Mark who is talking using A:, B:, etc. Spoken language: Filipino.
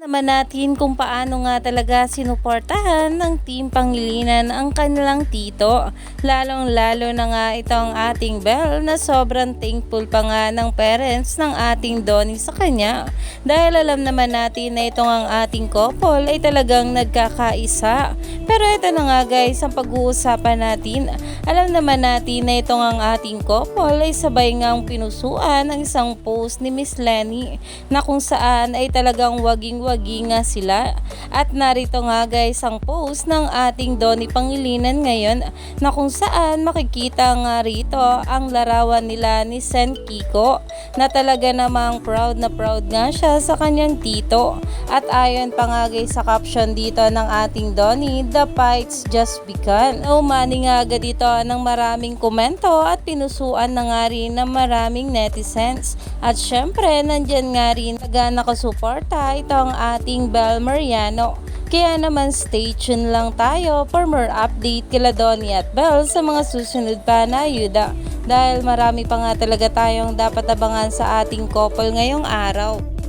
A: naman natin kung paano nga talaga sinuportahan ng Team Pangilinan ang kanilang tito. Lalong lalo na nga itong ating Belle na sobrang thankful pa nga ng parents ng ating Donnie sa kanya. Dahil alam naman natin na itong ang ating couple ay talagang nagkakaisa. Pero ito na nga guys ang pag-uusapan natin. Alam naman natin na itong ang ating couple ay sabay ngang pinusuan ang isang post ni Miss Lenny na kung saan ay talagang waging-wagi nga sila. At narito nga guys ang post ng ating Donnie Pangilinan ngayon na kung saan makikita nga rito ang larawan nila ni Sen Kiko na talaga namang proud na proud nga siya sa kanyang tito. At ayon pa nga guys sa caption dito ng ating Donnie, the fights just begun. Umani nga agad dito ng maraming komento at pinusuan na nga rin ng maraming netizens. At syempre, nandyan nga rin taga nakasuporta itong ating Bel Mariano. Kaya naman stay tuned lang tayo for more update kila Donnie at Belle sa mga susunod pa na ayuda. Dahil marami pa nga talaga tayong dapat abangan sa ating couple ngayong araw.